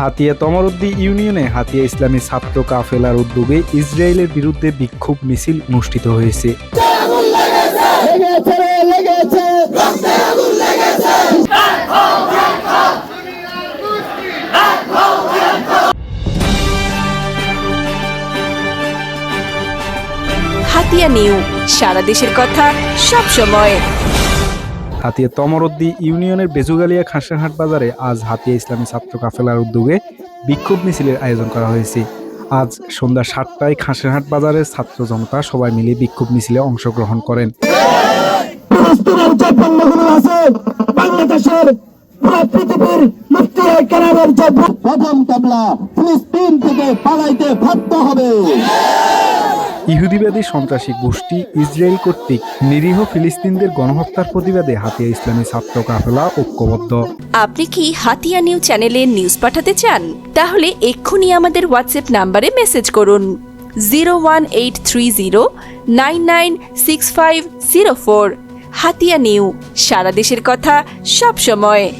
হাতিয়া তমরুদ্দি ইউনিয়নে হাতিয়া ইসলামী ছাত্র কাফেলার উদ্যোগে ইসরায়েলের বিরুদ্ধে বিক্ষোভ মিছিল অনুষ্ঠিত হয়েছে। হাতিয়া নিউ, সারা দেশের কথা সব সময় হাতিয়া তমরদ্দি ইউনিয়নের বেজুগালিয়া খাসেরহাট বাজারে আজ হাতিয়া ইসলামী ছাত্র কাফেলার উদ্যোগে বিক্ষোভ মিছিলের আয়োজন করা হয়েছে। আজ সন্ধ্যা সাতটায় খাসেরহাট বাজারের ছাত্র জনতা সবাই মিলে বিক্ষোভ মিছিলে অংশগ্রহণ করেন। প্রথম থেকে পালাইতে বাধ্য হবে। ইহুদিবাদী সন্ত্রাসী গোষ্ঠী ইসরায়েল কর্তৃক নিরীহ ফিলিস্তিনদের গণহত্যার প্রতিবাদে হাতিয়া ইসলামী ছাত্র কাফেলা ঐক্যবদ্ধ। আপনি কি হাতিয়া নিউ চ্যানেলে নিউজ পাঠাতে চান? তাহলে এক্ষুনি আমাদের হোয়াটসঅ্যাপ নাম্বারে মেসেজ করুন। Zero one eight three zero nine nine six five zero four. Hatiya new, সারা দেশের কথা সব সময়।